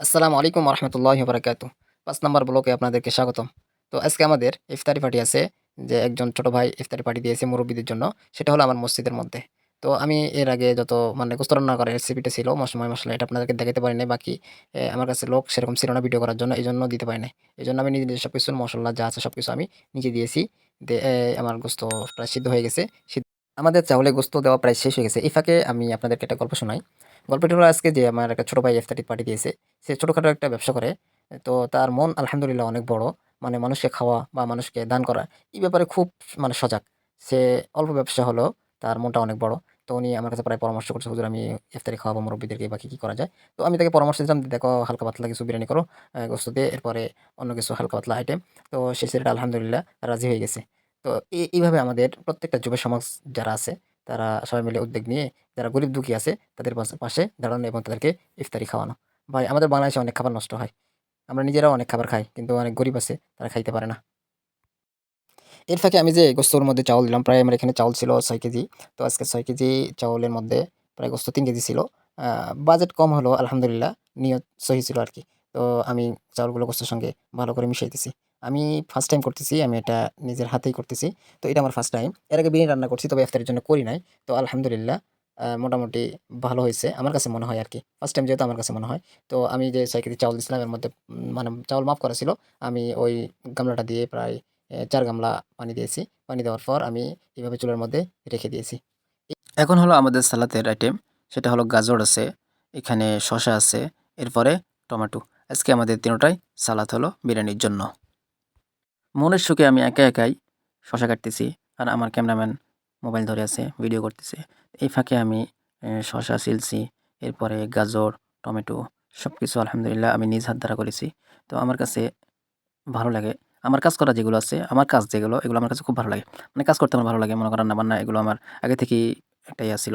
আসসালামু আলাইকুম রহমতুল্লাহ বারাকাত পাঁচ নাম্বার ব্লকে আপনাদেরকে স্বাগতম। তো আজকে আমাদের ইফতারি পার্টি আছে, যে একজন ছোট ভাই ইফতারি পার্টি দিয়েছে মুরব্বীদের জন্য, সেটা হলো আমার মসজিদের মধ্যে। তো আমি এর আগে যত মানে গোস্ত রান্না করার রেসিপিটা ছিল মশময় মশলা, এটা আপনাদেরকে দেখাতে পারি নাই, বাকি আমার কাছে লোক সেরকম ছিল না ভিডিও করার জন্য এই জন্য দিতে পারি নাই। এই জন্য আমি নিজে নিজে সব কিছু মশলা যা আছে সব কিছু আমি নিজে দিয়েছি। আমার গোস্ত প্রায় সিদ্ধ হয়ে গেছে আমাদের চাউলে গোস্ত দেওয়া প্রায় শেষ হয়ে গেছে। এই ফাঁকে আমি আপনাদেরকে একটা গল্প শোনাই। গল্পটি হলো আজকে যে আমার একটা ছোট ভাই ইফতারি পার্টি দিয়েছে সে ছোটখাটো একটা ব্যবসা করে। তো তার মন আলহামদুলিল্লাহ অনেক বড়। মানে মানুষকে খাওয়া বা মানুষকে দান করা এই ব্যাপারে খুব মানে সজাগ। সে অল্প ব্যবসা হলো তার মনটা অনেক বড়। তো উনি আমার কাছে প্রায় পরামর্শ করছে, "হুজুর আমি ইফতারি খাওয়াবো মুরব্বিদেরকে বা কি, করা যায়?" তো আমি তাকে পরামর্শ দিলাম, "দেখো হালকা পাতলা কিছু বিরিয়ানি করো গোস্ত দিয়ে, এরপরে অন্য কিছু হালকা পাতলা আইটেম।" তো সে সেটা আলহামদুলিল্লাহ রাজি হয়ে গেছে। তো এইভাবে আমাদের প্রত্যেকটা যুব সমাজ যারা আছে, তারা সবাই মিলে উদ্যোগ নিয়ে যারা গরিব দুঃখী আছে তাদের পাশে দাঁড়ানো এবং তাদেরকে ইফতারি খাওয়ানো। ভাই আমাদের বাংলাদেশে অনেক খাবার নষ্ট হয়। আমরা নিজেরাও অনেক খাবার খাই। কিন্তু অনেক গরিব আছে তারা খাইতে পারে না। এর ফাঁকে আমি যে গোস্তর মধ্যে চাউল দিলাম, প্রায় আমার এখানে চাউল ছিল ছয় কেজি। তো আজকে ছয় কেজি চাউলের মধ্যে প্রায় গোস্ত তিন কেজি ছিল। বাজেট কম হলেও আলহামদুলিল্লাহ নিয়ত সহি ছিল আর কি তো আমি চাউলগুলো গোস্তের সঙ্গে ভালো করে মিশাইতেছি। আমি ফার্স্ট টাইম করতেছি। আমি এটা নিজের হাতেই করতেছি। তো এটা আমার ফার্স্ট টাইম। এর আগে বিরিয়ানি রান্না করছি তবে ইফতারের জন্য করি নাই। তো আলহামদুলিল্লাহ মোটামুটি ভালো হয়েছে আমার কাছে মনে হয় আর কি ফার্স্ট টাইম যেহেতু আমার কাছে মনে হয়। তো আমি যে ৬ কেজি চাউল দিয়েছিলাম এর মধ্যে মানে চাউল মাফ করা ছিল। আমি ওই গামলাটা দিয়ে প্রায় চার গামলা পানি দিয়েছি। পানি দেওয়ার পর আমি এভাবে চুলার মধ্যে রেখে দিয়েছি। এখন হলো আমাদের সালাতের আইটেম। সেটা হলো গাজর আছে, এখানে শসা আছে, এরপরে টমেটো। আজকে আমাদের তিনোটাই সালাত হলো বিরিয়ানির জন্য। মনের সুখে আমি একা একাই শশা কাটতেছি। আর আমার ক্যামেরাম্যান মোবাইল ধরে আছে, ভিডিও করতেছে। এই ফাঁকে আমি শশা শসা ছিলছি, এরপরে গাজর, টমেটো সব কিছু আলহামদুলিল্লাহ আমি নিজ হাত দ্বারা করেছি। তো আমার কাছে ভালো লাগে। আমার কাজ করা যেগুলো আছে, আমার কাজ যেগুলো এগুলো আমার কাছে খুব ভালো লাগে। মানে কাজ করতে আমার ভালো লাগে। মনে করেন রান্না-বান্না এগুলো আমার আগে থেকেই একটা ইয়া ছিল,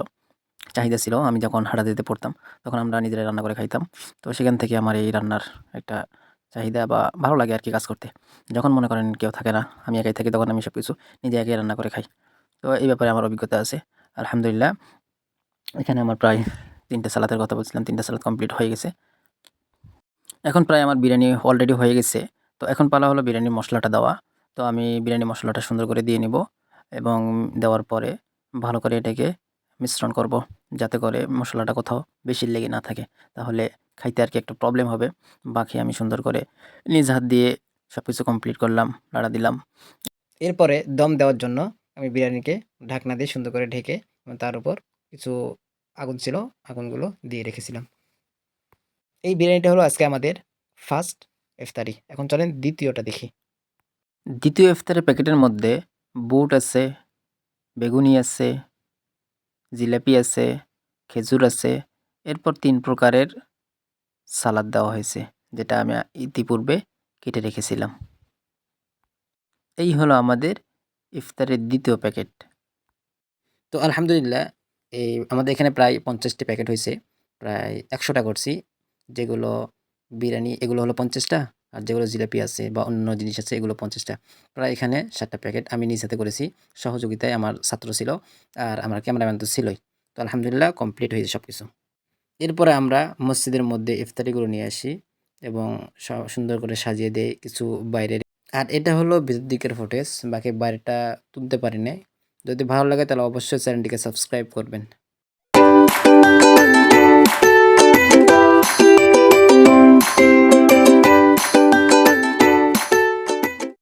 চাহিদা ছিল। আমি যখন হাঁটা দিতে পড়তাম তখন আমরা নিজেরাই রান্না করে খাইতাম। তো সেখান থেকে আমার এই রান্নার একটা চাহিদা বা ভালো লাগে আর কি কাজ করতে। যখন মনে করেন কেউ থাকে না, আমি একাই থাকি তখন আমি সব কিছু নিজে একাই রান্না করে খাই। তো এই ব্যাপারে আমার অভিজ্ঞতা আছে। আলহামদুলিল্লাহ এখানে আমার প্রায় ৩ টে সালাতের কথা বলছিলাম। ৩ টা সালাত কমপ্লিট হয়ে গেছে। এখন প্রায় আমার বিরিয়ানি অলরেডি হয়ে গেছে। তো এখন পালা হলো বিরিয়ানির মশলাটা দেওয়া। তো আমি বিরিয়ানি মশলাটা সুন্দর করে দিয়ে নিবো এবং দেওয়ার পরে ভালো করে এটাকে মিশ্রণ করব। যাতে করে মশলাটা কোথাও বেশি লেগে না থাকে। তাহলে খাইতে আর কি একটু প্রবলেম হবে। বাকি আমি সুন্দর করে নিজ হাত দিয়ে সব কিছু কমপ্লিট করলাম, লাড়া দিলাম। এরপরে দম দেওয়ার জন্য আমি বিরিয়ানিকে ঢাকনা দিয়ে সুন্দর করে ঢেকে তার উপর কিছু আগুন ছিল, আগুনগুলো দিয়ে রেখেছিলাম। এই বিরিয়ানিটা হলো আজকে আমাদের ফার্স্ট ইফতারি। এখন চলেন দ্বিতীয়টা দেখি। দ্বিতীয় ইফতারের প্যাকেটের মধ্যে বুট আছে, বেগুনি আছে, জিলাপি আছে, খেজুর আছে। এরপর তিন প্রকারের সালাদ দেওয়া হয়েছে। যেটা আমি ইতিপূর্বে কেটে রেখেছিলাম। এই হলো আমাদের ইফতারের দ্বিতীয় প্যাকেট। তো আলহামদুলিল্লাহ, এই আমাদের এখানে প্রায় পঞ্চাশটি প্যাকেট হয়েছে প্রায় ১০০ টা করছি। যেগুলো বিরিয়ানি, এগুলো হলো পঞ্চাশটা, আর যেগুলো জিলাপি আছে বা অন্য জিনিস আছে, এগুলো পঞ্চাশটা প্রায় এখানে ৭ টা প্যাকেট আমি নিজ হাতে করেছি। সহযোগিতায় আমার ছাত্র ছিল আর আমার ক্যামেরাম্যান তো ছিলই। তো আলহামদুলিল্লাহ, কমপ্লিট হয়েছে সবকিছু। এরপরে আমরা মসজিদের মধ্যে ইফতারিগুলো নিয়ে আসি এবং সুন্দর করে সাজিয়ে দেই কিছু বাইরের আর এটা হলো ভিতর দিকের ফুটেজ। বাকি বাইরেটা তুলতে পারি নাই। যদি ভালো লাগে তাহলে অবশ্যই চ্যানেলটিকে সাবস্ক্রাইব করবেন।